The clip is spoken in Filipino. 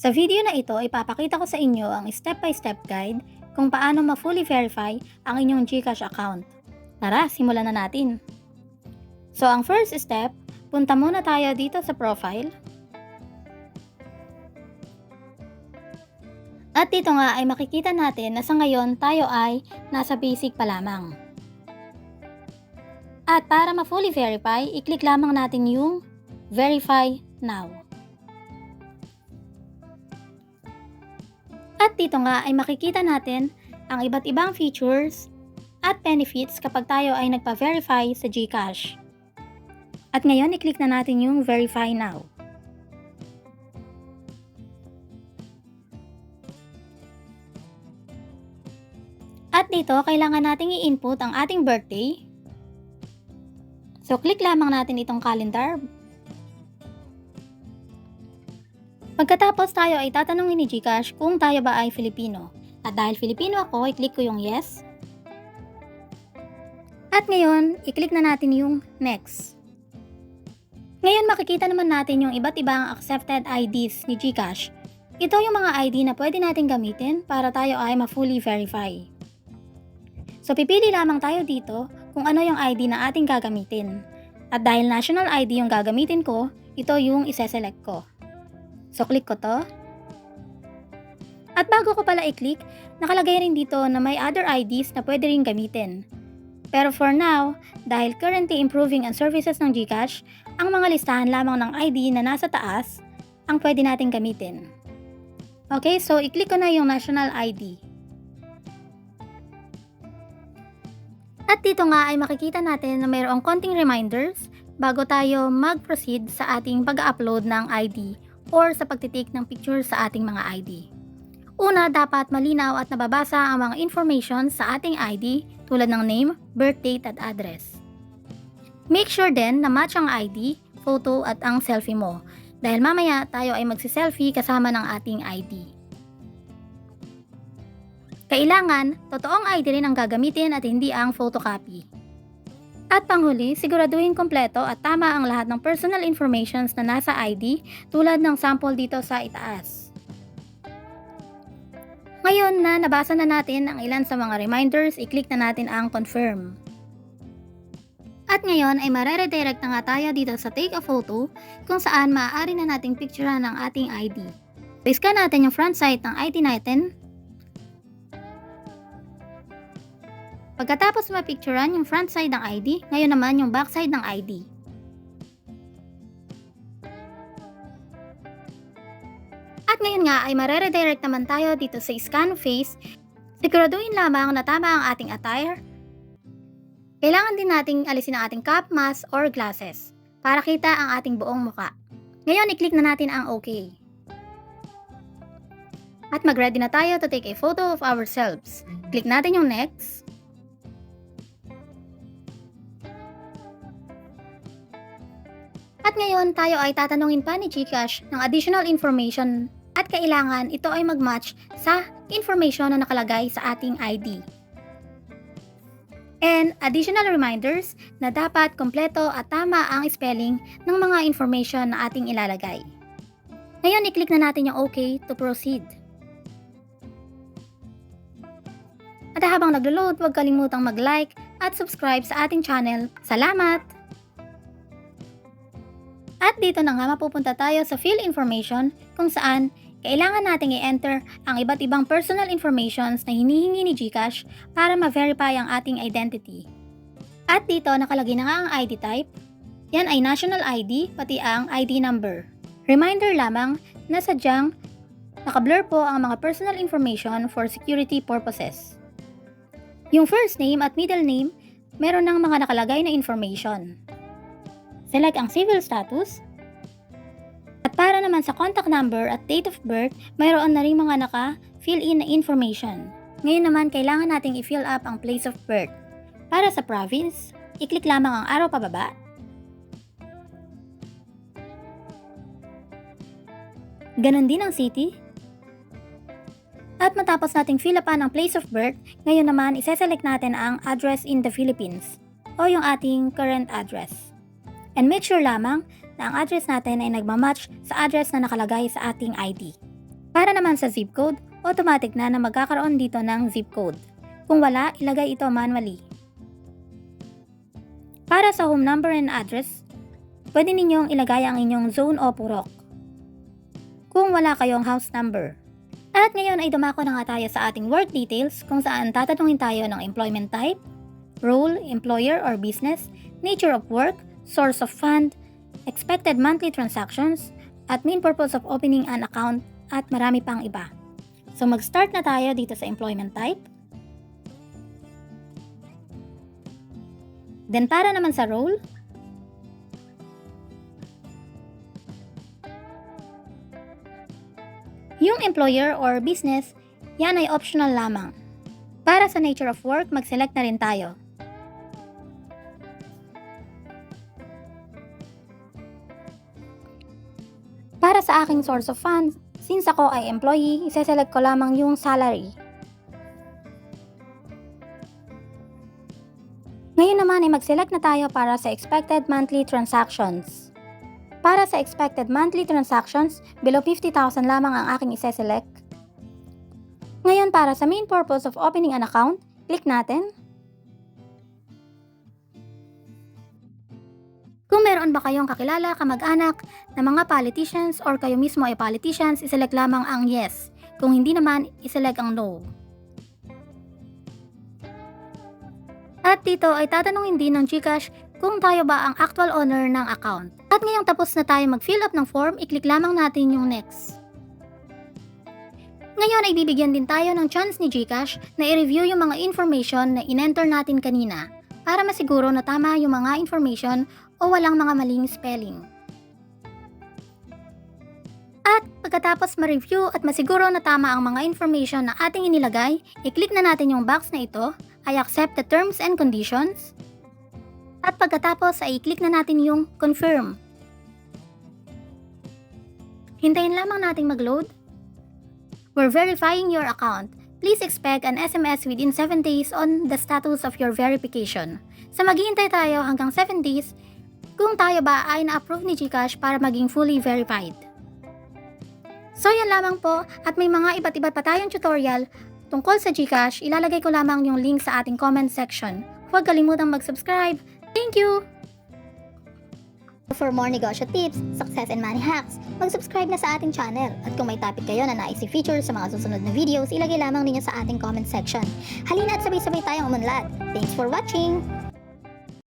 Sa video na ito, ipapakita ko sa inyo ang step-by-step guide kung paano ma-fully verify ang inyong GCash account. Tara, simulan na natin. So, ang first step, punta muna tayo dito sa profile. At dito nga ay makikita natin na sa ngayon tayo ay nasa basic pa lamang. At para ma-fully verify, i-click lamang natin yung Verify Now. At dito nga ay makikita natin ang iba't ibang features at benefits kapag tayo ay nagpa-verify sa GCash. At ngayon, i-click na natin yung Verify Now. At dito, kailangan nating i-input ang ating birthday. So, click lamang natin itong calendar. Pagkatapos tayo ay tatanungin ni Gcash kung tayo ba ay Filipino. At dahil Filipino ako, i-click ko yung yes. At ngayon, i-click na natin yung next. Ngayon makikita naman natin yung iba't ibang accepted IDs ni Gcash. Ito yung mga ID na pwede natin gamitin para tayo ay ma-fully verify. So pipili lamang tayo dito kung ano yung ID na ating gagamitin. At dahil national ID yung gagamitin ko, ito yung iseselect ko. So click ko to. At bago ko pala i-click, nakalagay rin dito na may other IDs na pwede rin gamitin. Pero for now, dahil currently improving ang services ng GCash, ang mga listahan lamang ng ID na nasa taas ang pwede natin gamitin. Okay, so i-click ko na yung national ID. At dito nga ay makikita natin na mayroong konting reminders bago tayo mag-proceed sa ating pag-upload ng ID or sa pagtitake ng picture sa ating mga ID. Una, dapat malinaw at nababasa ang mga information sa ating ID tulad ng name, birth date at address. Make sure din na match ang ID, photo at ang selfie mo dahil mamaya tayo ay magsiselfie kasama ng ating ID. Kailangan, totoong ID rin ang gagamitin at hindi ang photocopy. At panghuli, siguraduhin kompleto at tama ang lahat ng personal informations na nasa ID tulad ng sample dito sa itaas. Ngayon na nabasa na natin ang ilan sa mga reminders, i-click na natin ang confirm. At ngayon ay mareredirect na nga tayo dito sa take a photo kung saan maaari na nating picturean ang ating ID. Scan natin yung front side ng ID natin Pagkatapos mapicturean yung front side ng ID, ngayon naman yung back side ng ID. At ngayon nga ay mareredirect naman tayo dito sa scan face. Siguraduhin lamang na tama ang ating attire. Kailangan din nating alisin ang ating cap, mask, or glasses para kita ang ating buong muka. Ngayon, i-click na natin ang OK. At mag-ready na tayo to take a photo of ourselves. Click natin yung next. At ngayon, tayo ay tatanungin pa ni Gcash ng additional information at kailangan ito ay mag-match sa information na nakalagay sa ating ID. And additional reminders na dapat kompleto at tama ang spelling ng mga information na ating ilalagay. Ngayon, i-click na natin yung OK to proceed. At habang naglo-load, huwag kalimutang mag-like at subscribe sa ating channel. Salamat! At dito na nga mapupunta tayo sa fill information kung saan kailangan nating i-enter ang iba't ibang personal informations na hinihingi ni Gcash para ma-verify ang ating identity. At dito nakalagay na nga ang ID type. Yan ay national ID pati ang ID number. Reminder lamang na sadyang nakablur po ang mga personal information for security purposes. Yung first name at middle name, meron ng mga nakalagay na information. Select ang civil status. At para naman sa contact number at date of birth, mayroon na rin mga naka-fill in na information. Ngayon naman, kailangan nating i-fill up ang place of birth. Para sa province, i-click lamang ang arrow pababa. Ganon din ang city. At matapos nating fill upan ang place of birth, ngayon naman iseselect natin ang address in the Philippines o yung ating current address. And make sure lamang na ang address natin ay nagmamatch sa address na nakalagay sa ating ID. Para naman sa zip code, automatic na na magkakaroon dito ng zip code. Kung wala, ilagay ito manually. Para sa home number and address, pwede ninyong ilagay ang inyong zone o purok. Kung wala kayong house number. At ngayon ay dumako na nga tayo sa ating work details kung saan tatanungin tayo ng employment type, role, employer or business, nature of work, source of fund, expected monthly transactions, at main purpose of opening an account at marami pang iba. So mag-start na tayo dito sa employment type. Then para naman sa role, yung employer or business, yan ay optional lamang. Para sa nature of work, mag-select na rin tayo. Para sa aking source of funds, since ako ay employee, isa-select ko lamang yung salary. Ngayon naman ay mag-select na tayo para sa expected monthly transactions. Para sa expected monthly transactions, below 50,000 lamang ang aking isa-select. Ngayon para sa main purpose of opening an account, click natin. Kung meron ba kayong kakilala, kamag-anak, na mga politicians or kayo mismo ay politicians, iselect lamang ang yes. Kung hindi naman, iselect ang no. At dito ay tatanungin din ng Gcash kung tayo ba ang actual owner ng account. At ngayong tapos na tayo mag-fill up ng form, i-click lamang natin yung next. Ngayon ay bibigyan din tayo ng chance ni Gcash na i-review yung mga information na in-enter natin kanina para masiguro na tama yung mga information o walang mga maling spelling. At pagkatapos ma-review at masiguro na tama ang mga information na ating inilagay, i-click na natin yung box na ito, I accept the terms and conditions. At pagkatapos ay i-click na natin yung confirm. Hintayin lamang nating mag-load. We're verifying your account. Please expect an SMS within 7 days on the status of your verification. Sa maghihintay tayo hanggang 7 days kung tayo ba ay na-approve ni Gcash para maging fully verified. So yan lamang po at may mga iba't iba pa tayong tutorial tungkol sa Gcash, ilalagay ko lamang yung link sa ating comment section. Huwag kalimutang mag-subscribe. Thank you! For more negosyo tips, success and money hacks, mag-subscribe na sa ating channel. At kung may topic kayo na nais i-feature sa mga susunod na videos, ilagay lamang ninyo sa ating comment section. Halina at sabay-sabay tayong umunlad. Thanks for watching!